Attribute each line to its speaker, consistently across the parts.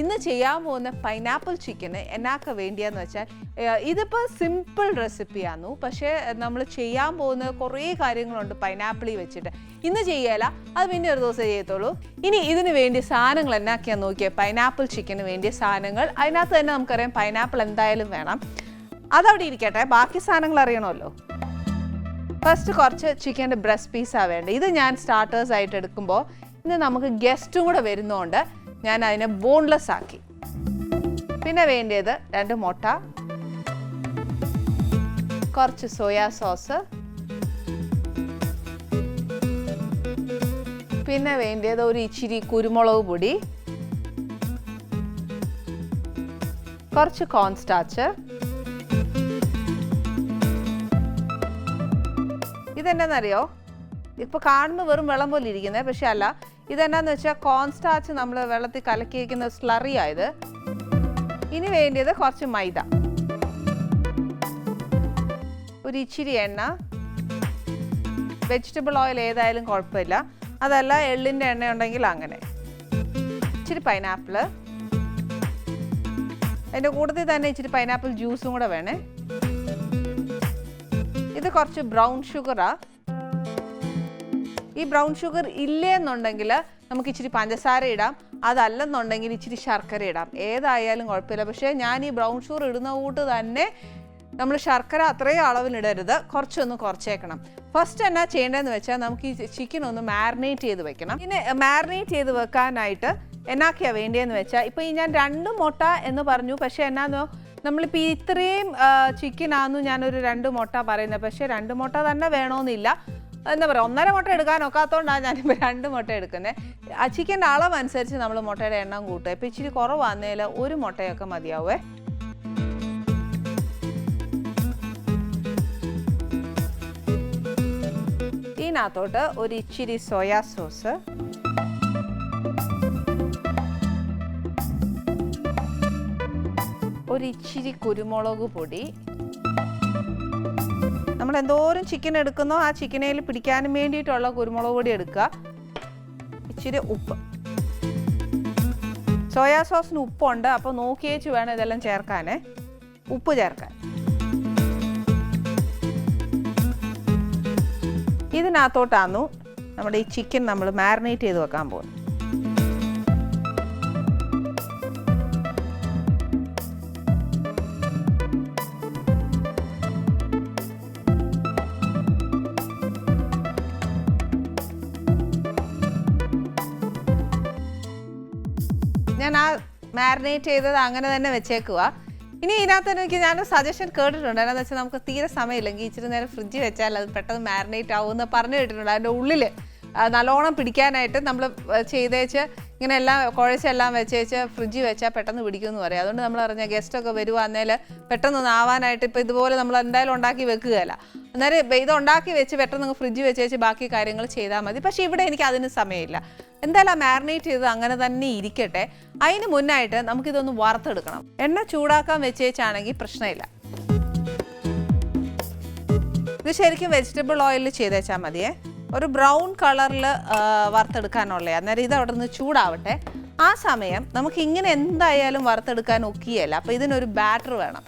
Speaker 1: ഇന്ന് ചെയ്യാൻ പോകുന്ന പൈനാപ്പിൾ ചിക്കന് എന്നാക്ക വേണ്ടിയെന്ന് വെച്ചാൽ ഇതിപ്പോൾ സിമ്പിൾ റെസിപ്പിയാന്നു പക്ഷേ നമ്മൾ ചെയ്യാൻ പോകുന്ന കുറേ കാര്യങ്ങളുണ്ട് പൈനാപ്പിളി വെച്ചിട്ട്. ഇന്ന് ചെയ്യല അത് പിന്നെ ഒരു ദിവസം ചെയ്യത്തുള്ളൂ. ഇനി ഇതിന് വേണ്ടി സാധനങ്ങൾ എന്നാക്കിയാന്ന് നോക്കിയാൽ പൈനാപ്പിൾ ചിക്കന് വേണ്ടിയ സാധനങ്ങൾ. അതിനകത്ത് തന്നെ നമുക്കറിയാം പൈനാപ്പിൾ എന്തായാലും വേണം. അതവിടെ ഇരിക്കട്ടെ ബാക്കി സാധനങ്ങൾ അറിയണമല്ലോ. ഫസ്റ്റ് കുറച്ച് ചിക്കന്റെ ബ്രസ്റ്റ് പീസാണ് വേണ്ടത് ഇത് ഞാൻ സ്റ്റാർട്ടേഴ്സ് ആയിട്ട് എടുക്കുമ്പോൾ ഇന്ന് നമുക്ക് ഗസ്റ്റും കൂടെ വരുന്നതുകൊണ്ട് ഞാൻ അതിനെ ബോൺലെസ് ആക്കി. പിന്നെ വേണ്ടിയത് രണ്ട് മുട്ട കുറച്ച് സോയാ സോസ് പിന്നെ വേണ്ടിയത് ഒരു ഇച്ചിരി കുരുമുളക് പൊടി കുറച്ച് കോൺസ്റ്റാച്ച് ഇതെന്നാന്നറിയോ? ഇപ്പോൾ കാണുന്ന വെറും വെള്ളം പോലെ ഇരിക്കുന്നത് പക്ഷെ അല്ല ഇതെന്നാന്ന് വെച്ചാൽ കോൺസ്റ്റാച്ച് നമ്മൾ വെള്ളത്തിൽ കലക്കിയിരിക്കുന്ന സ്ലറി ആയത് ഇനി വേണ്ടിയത് കുറച്ച് മൈദ. ഒരു ഇച്ചിരി എണ്ണ. വെജിറ്റബിൾ ഓയിൽ ഏതായാലും കുഴപ്പമില്ല. അതല്ല എള്ളിന്റെ എണ്ണ ഉണ്ടെങ്കിൽ അങ്ങനെ. ഇച്ചിരി പൈനാപ്പിൾ അതിന്റെ കൂട്ടത്തിൽ തന്നെ ഇച്ചിരി പൈനാപ്പിൾ ജ്യൂസും കൂടെ വേണേ. ഇത് കുറച്ച് ബ്രൗൺ ഷുഗറാ ഈ ബ്രൗൺ ഷുഗർ ഇല്ലേന്നുണ്ടെങ്കിൽ നമുക്ക് ഇച്ചിരി പഞ്ചസാര ഇടാം. അതല്ലെന്നുണ്ടെങ്കിൽ ഇച്ചിരി ശർക്കര ഇടാം. ഏതായാലും കുഴപ്പമില്ല. പക്ഷേ ഞാൻ ഈ ബ്രൗൺ ഷുഗർ ഇടുന്ന കൂട്ട് തന്നെ നമ്മൾ ശർക്കര അത്രയും അളവിലിടരുത്. കുറച്ചൊന്ന് കുറച്ചേക്കണം. ഫസ്റ്റ് എന്നാ ചെയ്യേണ്ടതെന്ന് വെച്ചാൽ നമുക്ക് ഈ ചിക്കൻ ഒന്ന് മാരിനേറ്റ് ചെയ്ത് വെക്കണം. ഇനി മാരിനേറ്റ് ചെയ്ത് വെക്കാനായിട്ട് എന്നാക്കിയാണ് വേണ്ടിയെന്ന് വെച്ചാൽ ഇപ്പോൾ ഈ ഞാൻ രണ്ട് മുട്ട എന്ന് പറഞ്ഞു. പക്ഷേ എന്നാന്നോ നമ്മളിപ്പോൾ ഇത്രയും ചിക്കനാന്നു ഞാനൊരു രണ്ട് മുട്ട പറയുന്നത്. പക്ഷേ രണ്ട് മുട്ട തന്നെ വേണമെന്നില്ല എന്താ പറയുക ഒന്നര മുട്ട എടുക്കാൻ ഒക്കാത്തതുകൊണ്ടാണ് ഞാനിപ്പോൾ രണ്ട് മുട്ട എടുക്കുന്നത് ആ ചിക്കന്റെ അളവ് അനുസരിച്ച് നമ്മൾ മുട്ടയുടെ എണ്ണം കൂട്ടുക. ഇപ്പം ഇച്ചിരി കുറവാന്നേൽ ഒരു മുട്ടയൊക്കെ മതിയാവേ. ഇതിനകത്തോട്ട് ഒരു ഇച്ചിരി സോയാ സോസ്. ഒരു ഇച്ചിരി കുരുമുളക് പൊടി. നമ്മൾ എന്തോരം ചിക്കൻ എടുക്കുന്നോ ആ ചിക്കനയിൽ പിടിക്കാനും വേണ്ടിയിട്ടുള്ള കുരുമുളക് പൊടി എടുക്കുക. ഇച്ചിരി ഉപ്പ്. സോയാ സോസിന് ഉപ്പുണ്ട്. അപ്പോൾ നോക്കിയേച്ച് വേണം ഇതെല്ലാം ചേർക്കാനേ. ഉപ്പ് ചേർക്കാൻ. ഇതിനകത്തോട്ടാന്നു നമ്മുടെ ഈ ചിക്കൻ നമ്മൾ മാരിനേറ്റ് ചെയ്ത് വെക്കാൻ പോകുന്നത്. മാരിനേറ്റ് ചെയ്തത് അങ്ങനെ തന്നെ വെച്ചേക്കുക ഇനി ഇതിനകത്ത് എനിക്ക് ഞാൻ സജഷൻ കേട്ടിട്ടുണ്ട്. എന്താണെന്ന് വെച്ചാൽ നമുക്ക് തീരെ സമയമില്ലെങ്കിൽ ഇച്ചിരി നേരം ഫ്രിഡ്ജ് വെച്ചാൽ അത് പെട്ടെന്ന് മാരിനേറ്റ് ആവുമെന്ന് പറഞ്ഞു കേട്ടിട്ടുണ്ട്. അതിന്റെ ഉള്ളിൽ നല്ലോണം പിടിക്കാനായിട്ട് നമ്മൾ ചെയ്തേച്ച് ഇങ്ങനെ എല്ലാം കുഴച്ചെല്ലാം വെച്ചേച്ച് ഫ്രിഡ്ജിൽ വെച്ചാൽ പെട്ടെന്ന് പിടിക്കുമെന്ന് പറയും. അതുകൊണ്ട് നമ്മൾ അറിഞ്ഞ ഗസ്റ്റൊക്കെ വരുവാന്നേൽ പെട്ടെന്ന് ആവാനായിട്ട് ഇപ്പോൾ ഇതുപോലെ നമ്മൾ എന്തായാലും ഉണ്ടാക്കി വെക്കുകയല്ല. അന്നേരം ഇത് ഉണ്ടാക്കി വെച്ച് പെട്ടെന്ന് ഫ്രിഡ്ജിൽ വെച്ചേച്ച് ബാക്കി കാര്യങ്ങൾ ചെയ്താൽ മതി. പക്ഷേ ഇവിടെ എനിക്ക് അതിന് സമയമില്ല. എന്തായാലും മാരിനേറ്റ് ചെയ്ത് അങ്ങനെ തന്നെ ഇരിക്കട്ടെ. അതിന് മുന്നായിട്ട് നമുക്കിതൊന്ന് വറുത്തെടുക്കണം. എണ്ണ ചൂടാക്കാൻ വെച്ചേച്ചാണെങ്കിൽ പ്രശ്നമില്ല. ഇത് ശരിക്കും വെജിറ്റബിൾ ഓയിലിൽ ചെയ്തേച്ചാൽ മതിയേ. ഒരു ബ്രൗൺ കളറിൽ വറുത്തെടുക്കാനുള്ളത് അന്നേരം ഇത് അവിടെ നിന്ന് ചൂടാവട്ടെ. ആ സമയം നമുക്ക് ഇങ്ങനെ എന്തായാലും വറുത്തെടുക്കാൻ ഒക്കിയല്ല അപ്പോൾ ഇതിനൊരു ബാറ്റർ വേണം.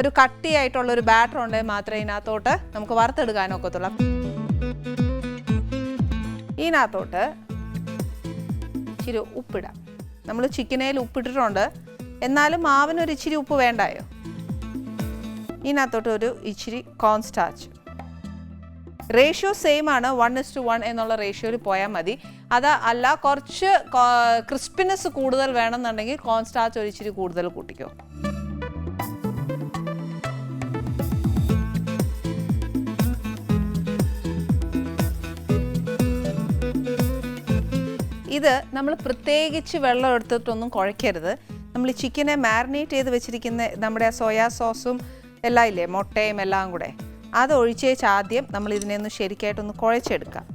Speaker 1: ഒരു കട്ടിയായിട്ടുള്ള ഒരു ബാറ്റർ ഉണ്ടെങ്കിൽ മാത്രമേ ഇതിനകത്തോട്ട് നമുക്ക് വറുത്തെടുക്കാൻ ഒക്കത്തുള്ളൂ. ഇതിനകത്തോട്ട് ഇച്ചിരി ഉപ്പിടാം. നമ്മൾ ചിക്കനയിൽ ഉപ്പിട്ടിട്ടുണ്ട്. എന്നാലും മാവിനൊരു ഇച്ചിരി ഉപ്പ് വേണ്ടായോ? ഇതിനകത്തോട്ട് ഒരു ഇച്ചിരി കോൺസ്റ്റാച്ച് റേഷ്യോ സെയിം ആണ്. വൺ ഇസ് ടു വൺ എന്നുള്ള റേഷ്യോയിൽ പോയാൽ മതി. അത് അല്ല കുറച്ച് ക്രിസ്പിനെസ് കൂടുതൽ വേണമെന്നുണ്ടെങ്കിൽ കോൺസ്റ്റാച്ച് ഒരിച്ചിരി കൂടുതൽ കൂട്ടിക്കോ. ഇത് നമ്മൾ പ്രത്യേകിച്ച് വെള്ളം എടുത്തിട്ടൊന്നും കുഴയ്ക്കരുത് നമ്മൾ ചിക്കനെ മാരിനേറ്റ് ചെയ്ത് വെച്ചിരിക്കുന്ന നമ്മുടെ സോയാ സോസും എല്ലാം ഇല്ലേ മുട്ടയും എല്ലാം കൂടെ. അത് ഒഴിച്ചേച്ച് ആദ്യം നമ്മൾ ഇതിനെ ഒന്ന് ശരിക്കായിട്ടൊന്ന് കുഴച്ചെടുക്കാം.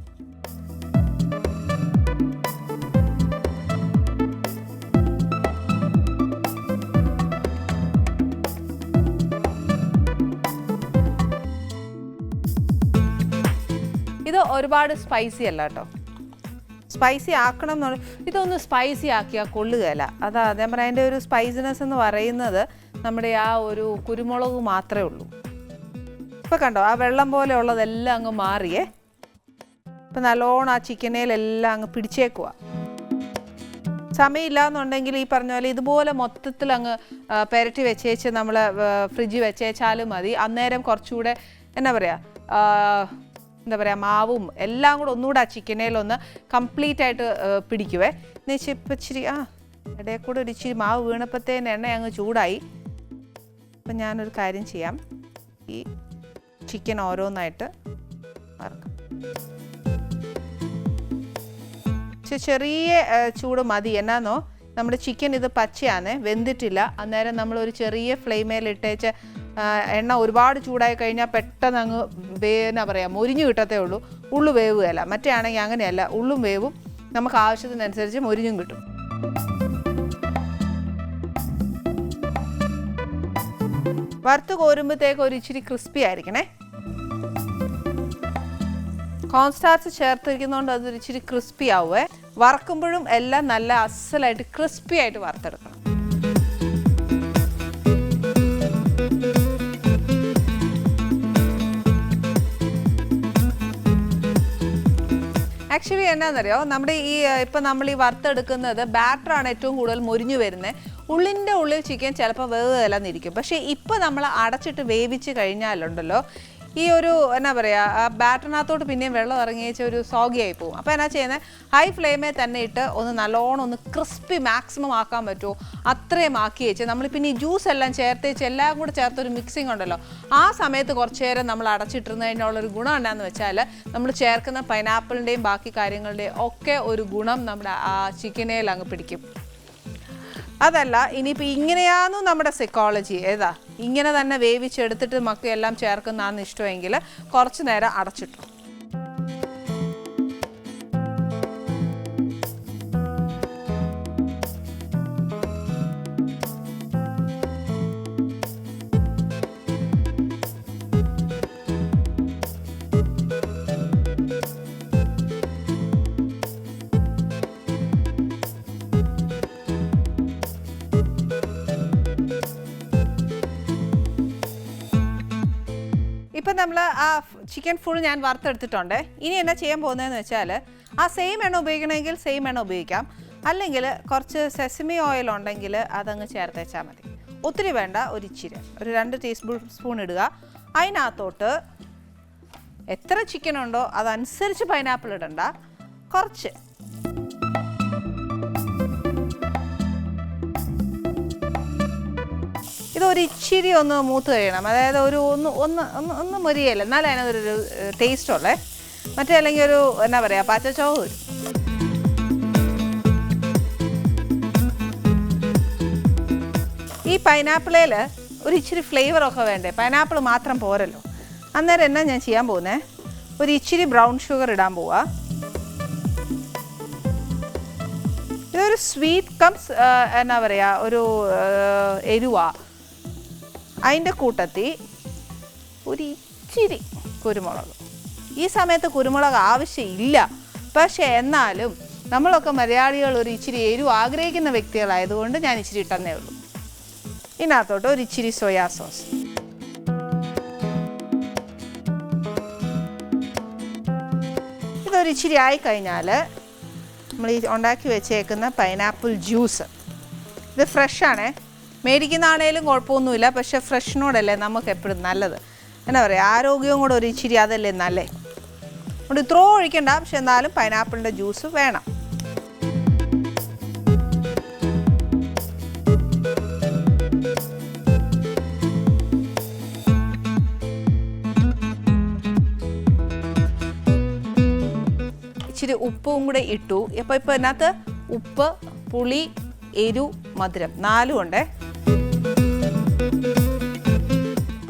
Speaker 1: ഇത് ഒരുപാട് സ്പൈസി അല്ല കേട്ടോ സ്പൈസി ആക്കണം എന്ന് പറഞ്ഞാൽ ഇതൊന്ന് സ്പൈസി ആക്കിയാൽ കൊള്ളുകയല്ല അതാ ഞാൻ പറയാം അതിന്റെ ഒരു സ്പൈസിനെസ് എന്ന് പറയുന്നത് നമ്മുടെ ആ ഒരു കുരുമുളക് മാത്രമേ ഉള്ളൂ. ഇപ്പം കണ്ടോ ആ വെള്ളം പോലെ ഉള്ളതെല്ലാം അങ്ങ് മാറിയേ. ഇപ്പം നല്ലോണം ആ ചിക്കനേലെല്ലാം അങ്ങ് പിടിച്ചേക്കുക സമയമില്ല എന്നുണ്ടെങ്കിൽ ഈ പറഞ്ഞ പോലെ ഇതുപോലെ മൊത്തത്തിൽ അങ്ങ് പെരട്ടി വെച്ചേച്ച് നമ്മൾ ഫ്രിഡ്ജ് വെച്ചേച്ചാലും മതി. അന്നേരം കുറച്ചുകൂടെ എന്നാ പറയുക എന്താ പറയുക മാവും എല്ലാം കൂടെ ഒന്നുകൂടെ ആ ചിക്കനേലൊന്ന് കംപ്ലീറ്റ് ആയിട്ട് പിടിക്കുവേ. എന്ന് വെച്ചാൽ ഇപ്പം ഇച്ചിരി ആ ഇടയിൽ കൂടെ ഒരു ഇച്ചിരി മാവ് വീണപ്പോഴത്തേന് എണ്ണ അങ്ങ് ചൂടായി. അപ്പം ഞാനൊരു കാര്യം ചെയ്യാം. ഈ ചിക്കൻ ഓരോന്നായിട്ട് വറക്കാം. ചെറിയ ചൂട് മതി. എന്നാന്നോ? നമ്മുടെ ചിക്കൻ ഇത് പച്ചയാണ് വെന്തിട്ടില്ല. അന്നേരം നമ്മൾ ഒരു ചെറിയ ആ, എണ്ണ ഒരുപാട് ചൂടായി കഴിഞ്ഞാൽ പെട്ടെന്ന് അങ്ങ് വേ എന്നാ പറയാം മുരിഞ്ഞു കിട്ടത്തേ ഉള്ളൂ. ഉള്ളു വേവുകയല്ല. മറ്റേ ആണെങ്കിൽ അങ്ങനെയല്ല. ഉള്ളും വേവും. നമുക്ക് ആവശ്യത്തിനനുസരിച്ച് മുരിഞ്ഞും കിട്ടും. വറുത്ത് കോരുമ്പോഴത്തേക്ക് ഒരു ഇച്ചിരി ക്രിസ്പി ആയിരിക്കണേ. കോൺസ്റ്റാർച്ച് ചേർത്തിരിക്കുന്നതുകൊണ്ട് അതൊരു ഇച്ചിരി ക്രിസ്പി ആവുമേ വറക്കുമ്പോഴും എല്ലാം നല്ല അസലായിട്ട് ക്രിസ്പി ആയിട്ട് വറുത്തെടുക്കണം. ആക്ച്വലി എന്നാന്നറിയോ? നമ്മുടെ ഈ ഇപ്പം നമ്മൾ ഈ വറുത്തെടുക്കുന്നത് ബാറ്ററാണ് ഏറ്റവും കൂടുതൽ മുരിഞ്ഞു വരുന്നത് ഉള്ളിന്റെ ഉള്ളിൽ ചിക്കൻ ചിലപ്പോൾ വേവില്ലാന്നിരിക്കും പക്ഷേ ഇപ്പോൾ നമ്മൾ അടച്ചിട്ട് വേവിച്ച് കഴിഞ്ഞാലുണ്ടല്ലോ ഈ ഒരു എന്നാ പറയുക ആ ബാറ്ററിനകത്തോട്ട് പിന്നെയും വെള്ളം ഇറങ്ങിയേച്ച ഒരു സോഗിയായി പോകും അപ്പോൾ എന്നാ ചെയ്യുന്നത് ഹൈ ഫ്ലെയിമേ തന്നെ ഇട്ട് ഒന്ന് നല്ലോണം ഒന്ന് ക്രിസ്പി മാക്സിമം ആക്കാൻ പറ്റുമോ? അത്രയും ആക്കി വെച്ച് നമ്മൾ പിന്നെ ഈ ജ്യൂസ് എല്ലാം ചേർത്തേച്ച് എല്ലാം കൂടെ ചേർത്തൊരു മിക്സിംഗ് ഉണ്ടല്ലോ. ആ സമയത്ത് കുറച്ച് നേരം നമ്മൾ അടച്ചിട്ടിരുന്ന് കഴിഞ്ഞുള്ളൊരു ഗുണം എന്താണെന്ന് വെച്ചാൽ നമ്മൾ ചേർക്കുന്ന പൈനാപ്പിളിന്റെയും ബാക്കി കാര്യങ്ങളുടെയും ഒക്കെ ഒരു ഗുണം നമ്മുടെ ആ ചിക്കനേൽ അങ്ങ് പിടിക്കും. അതല്ല ഇനിയിപ്പോൾ ഇങ്ങനെയാണോ നമ്മുടെ സൈക്കോളജി ഏതാ? ഇങ്ങനെ തന്നെ വേവിച്ചെടുത്തിട്ട് മക്ക എല്ലാം ചേർക്കുന്നതാണ് ഇഷ്ടമെങ്കിൽ കുറച്ച് നേരം അടച്ചിട്ടു. ആ ചിക്കൻ ഫുൾ ഞാൻ വറുത്തെടുത്തിട്ടുണ്ട്. ഇനി എന്നാ ചെയ്യാൻ പോകുന്നതെന്ന് വെച്ചാൽ ആ സെയിം എണ്ണ ഉപയോഗിക്കണമെങ്കിൽ സെയിം എണ്ണ ഉപയോഗിക്കാം. അല്ലെങ്കിൽ കുറച്ച് സെസമി ഓയിൽ ഉണ്ടെങ്കിൽ അതങ്ങ് ചേർത്തേച്ചാൽ മതി. ഒത്തിരി വേണ്ട ഒരു ഇച്ചിരി ഒരു രണ്ട് ടീസ്പൂൺ സ്പൂൺ ഇടുക. അതിനകത്തോട്ട് എത്ര ചിക്കൻ ഉണ്ടോ അതനുസരിച്ച് പൈനാപ്പിൾ ഇടണ്ട. കുറച്ച് ഇത് ഒരു ഇച്ചിരി ഒന്ന് മൂത്ത് കഴിയണം. അതായത് ഒരു ഒന്ന് ഒന്ന് ഒന്ന് ഒന്ന് മുരിയല്ല? എന്നാലേ അതിനൊരു ടേസ്റ്റ് ഉള്ളേ. മറ്റേ അല്ലെങ്കിൽ ഒരു എന്നാ പറയുക പച്ചച്ചോവ് വരും. ഈ പൈനാപ്പിളേൽ ഒരു ഇച്ചിരി ഫ്ലേവറൊക്കെ വേണ്ടേ? പൈനാപ്പിൾ മാത്രം പോരല്ലോ. അന്നേരം എന്നാ ഞാൻ ചെയ്യാൻ പോകുന്നത് ഒരു ഇച്ചിരി ബ്രൗൺ ഷുഗർ ഇടാൻ പോവാ. ഇതൊരു സ്വീറ്റ് കംസ് എന്നാ പറയുക ഒരു എരിവ. അതിന്റെ കൂട്ടത്തിൽ ഒരു ഇച്ചിരി കുരുമുളക്. ഈ സമയത്ത് കുരുമുളക് ആവശ്യമില്ല. പക്ഷേ എന്നാലും നമ്മളൊക്കെ മലയാളികൾ ഒരു ഇച്ചിരി എരിവ് ആഗ്രഹിക്കുന്ന വ്യക്തികളായതുകൊണ്ട് ഞാൻ ഇച്ചിരി ഇട്ടെന്നേ ഉള്ളൂ. ഇതിനകത്തോട്ട് ഒരു ഇച്ചിരി സോയാ സോസ്. ഇതൊരു ഇച്ചിരി ആയി കഴിഞ്ഞാൽ നമ്മൾ ഈ ഉണ്ടാക്കി വെച്ചേക്കുന്ന പൈനാപ്പിൾ ജ്യൂസ്. ഇത് ഫ്രഷാണേ. മേടിക്കുന്നതാണേലും കുഴപ്പമൊന്നുമില്ല. പക്ഷേ ഫ്രഷിനോടല്ലേ നമുക്ക് എപ്പോഴും നല്ലത്. എന്നാ പറയുക ആരോഗ്യവും കൂടെ ഒരു ഇച്ചിരി അതല്ലേ നല്ലേ? അതുകൊണ്ട് ഇത്രോ ഒഴിക്കണ്ട. പക്ഷെ എന്നാലും പൈനാപ്പിളിന്റെ ജ്യൂസ് വേണം. ഇച്ചിരി ഉപ്പും കൂടെ ഇട്ടു. അപ്പോൾ ഇപ്പോൾ ഇതിനകത്ത് ഉപ്പ് പുളി എരു മധുരം നാലും ഉണ്ടേ.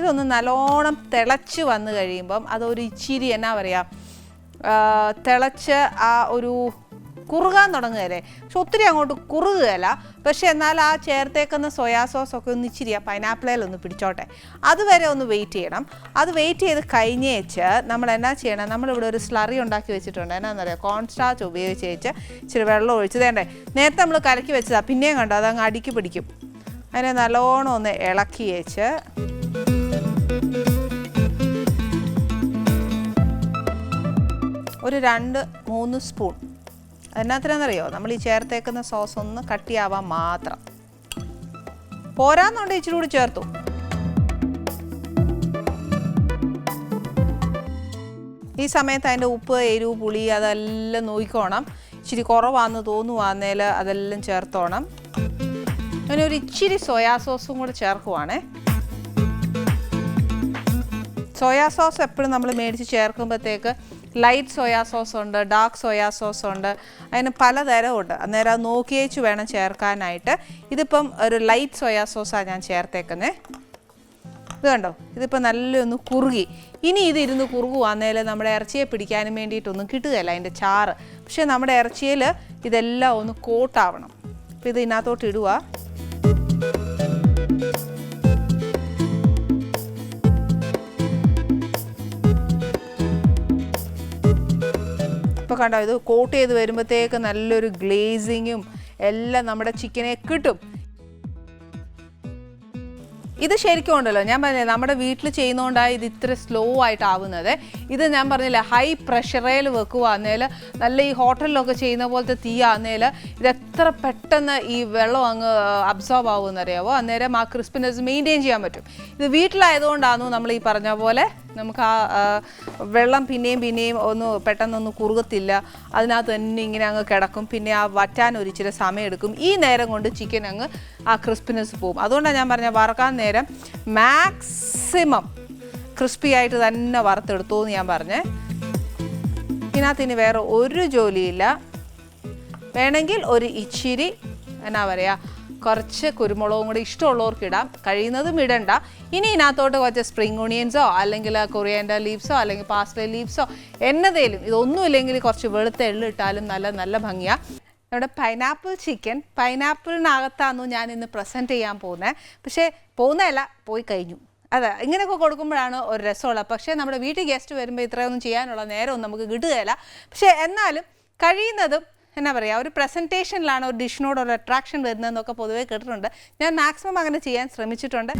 Speaker 1: ഇതൊന്ന് നല്ലോണം തിളച്ച് വന്നു കഴിയുമ്പം അതൊരു ഇച്ചിരി എന്നാ പറയുക തിളച്ച് ആ ഒരു കുറുകാൻ തുടങ്ങുകയല്ലേ? പക്ഷെ ഒത്തിരി അങ്ങോട്ട് കുറുകുകയല്ല. പക്ഷേ എന്നാൽ ആ ചേർത്തേക്കുന്ന സോയാ സോസ് ഒക്കെ ഒന്ന് ഇച്ചിരി ആ പൈനാപ്പിളയിലൊന്ന് പിടിച്ചോട്ടെ. അതുവരെ ഒന്ന് വെയിറ്റ് ചെയ്യണം. അത് വെയിറ്റ് ചെയ്ത് കഴിഞ്ഞേച്ച് നമ്മൾ എന്നാ ചെയ്യണം? നമ്മളിവിടെ ഒരു സ്ലറി ഉണ്ടാക്കി വെച്ചിട്ടുണ്ട്. എന്നാന്നറിയാം കോൺ സ്റ്റാർച്ച് ഉപയോഗിച്ച് വെച്ച് ഇച്ചിരി വെള്ളം ഒഴിച്ച് തേണ്ടേ. നേരത്തെ നമ്മൾ കലക്കി വെച്ചതാണ് പിന്നെയും കണ്ടോ? അതങ്ങ് അടുക്കി പിടിക്കും. അതിനെ നല്ലോണം ഒന്ന് ഇളക്കി വെച്ച് ഒരു രണ്ട് മൂന്ന് സ്പൂൺ. അതിനകത്തിനെന്നറിയോ നമ്മൾ ഈ ചേർത്തേക്കുന്ന സോസ് ഒന്ന് കട്ടിയാവാൻ മാത്രം. പോരാന്നുണ്ടെങ്കിൽ ഇച്ചിരി കൂടി ചേർത്തു. ഈ സമയത്ത് അതിന്റെ ഉപ്പ് എരിവ് പുളി അതെല്ലാം നോക്കിക്കോണം. ഇച്ചിരി കുറവാന്ന് തോന്നുവാന്നേൽ അതെല്ലാം ചേർത്തോണം. അങ്ങനെ ഒരു ഇച്ചിരി സോയാ സോസും കൂടെ ചേർക്കുവാണേ. സോയാ സോസ് എപ്പോഴും നമ്മൾ മേടിച്ച് ചേർക്കുമ്പോഴത്തേക്ക് ലൈറ്റ് സോയാ സോസ് ഉണ്ട് ഡാർക്ക് സോയാ സോസ് ഉണ്ട് അതിന് പലതരം ഉണ്ട് അന്നേരം അത് നോക്കിയേച്ച് വേണം ചേർക്കാനായിട്ട്. ഇതിപ്പം ഒരു ലൈറ്റ് സോയാ സോസാണ് ഞാൻ ചേർത്തേക്കുന്നത് ഇത് കണ്ടോ? ഇതിപ്പോൾ നല്ലൊന്ന് കുറുകി. ഇനി ഇതിരുന്ന് കുറുകുവാന്നേൽ നമ്മുടെ ഇറച്ചിയെ പിടിക്കാനും വേണ്ടിയിട്ടൊന്നും കിട്ടുകയില്ല അതിന്റെ ചാറ്. പക്ഷേ നമ്മുടെ ഇറച്ചിയിൽ ഇതെല്ലാം ഒന്ന് കോട്ടാവണം. അപ്പോൾ ഇത് ഇതിനകത്തോട്ട് ഇടുക ഇപ്പോൾ കണ്ടോ ഇത് കോട്ട് ചെയ്ത് വരുമ്പോഴത്തേക്ക് നല്ലൊരു ഗ്ലേസിങ്ങും എല്ലാം നമ്മുടെ ചിക്കനെ കിട്ടും. ഇത് ശരിക്കും ഉണ്ടല്ലോ ഞാൻ പറഞ്ഞില്ലേ നമ്മുടെ വീട്ടിൽ ചെയ്യുന്നതുകൊണ്ടാണ് ഇത് ഇത്ര സ്ലോ ആയിട്ടാവുന്നത്. ഇത് ഞാൻ പറഞ്ഞില്ല ഹൈ പ്രഷറിൽ വെക്കുക എന്നേൽ നല്ല ഈ ഹോട്ടലിലൊക്കെ ചെയ്യുന്ന പോലത്തെ തീ ആന്നേൽ ഇത് എത്ര പെട്ടെന്ന് ഈ വെള്ളം അങ്ങ് അബ്സോർബ് ആവുമെന്ന് അറിയാവോ അന്നേരം ആ ക്രിസ്പിനെസ് മെയിന്റെയിൻ ചെയ്യാൻ പറ്റും. ഇത് വീട്ടിലായതുകൊണ്ടാണ് നമ്മൾ ഈ പറഞ്ഞ പോലെ നമുക്ക് ആ വെള്ളം പിന്നെയും പിന്നെയും ഒന്ന് പെട്ടെന്നൊന്ന് കുറുകത്തില്ല. അതിനകത്ത് തന്നെ ഇങ്ങനെ അങ്ങ് കിടക്കും. പിന്നെ ആ വറ്റാൻ ഒരിച്ചിരി സമയമെടുക്കും. ഈ നേരം കൊണ്ട് ചിക്കൻ അങ്ങ് ആ ക്രിസ്പിനെസ് പോകും. അതുകൊണ്ടാണ് ഞാൻ പറഞ്ഞ വറക്കാൻ നേരം മാക്സിമം ക്രിസ്പി ആയിട്ട് തന്നെ വറുത്തെടുത്തു എന്ന് ഞാൻ പറഞ്ഞേ. ഇതിനകത്ത് ഇനി വേറെ ഒരു ജോലിയില്ല. വേണമെങ്കിൽ ഒരു ഇച്ചിരി എന്നാ പറയുക കുറച്ച് കുരുമുളകും കൂടി ഇഷ്ടമുള്ളവർക്ക് ഇടാം. കഴിയുന്നതും ഇടണ്ട. ഇനി ഇതിനകത്തോട്ട് കുറച്ച് സ്പ്രിംഗ് ഓണിയൻസോ അല്ലെങ്കിൽ കൊറിയാൻഡർ ലീവ്സോ അല്ലെങ്കിൽ പാസ്ല ലീവ്സോ എന്നതേലും ഇതൊന്നും ഇല്ലെങ്കിൽ കുറച്ച് വെളുത്ത എള്ളിട്ടാലും നല്ല നല്ല ഭംഗിയാണ് നമ്മുടെ പൈനാപ്പിൾ ചിക്കൻ പൈനാപ്പിളിനകത്താന്നു ഞാൻ ഇന്ന് പ്രസന്റ് ചെയ്യാൻ പോകുന്നത്. പക്ഷേ പോകുന്നതല്ല പോയി കഴിഞ്ഞു. അതെ ഇങ്ങനെയൊക്കെ കൊടുക്കുമ്പോഴാണ് ഒരു രസമുള്ളത്. പക്ഷേ നമ്മുടെ വീട്ടിൽ ഗസ്റ്റ് വരുമ്പോൾ ഇത്രയൊന്നും ചെയ്യാനുള്ള നേരമൊന്നും നമുക്ക് കിട്ടുകയില്ല. പക്ഷേ എന്നാലും കഴിയുന്നതും എന്നാ പറയുക ഒരു പ്രസന്റേഷനിലാണ് ഒരു ഡിഷിനോട് ഒരു അട്രാക്ഷൻ വരുന്നതെന്നൊക്കെ പൊതുവേ കേട്ടിട്ടുണ്ട്. ഞാൻ മാക്സിമം അങ്ങനെ ചെയ്യാൻ ശ്രമിച്ചിട്ടുണ്ട്.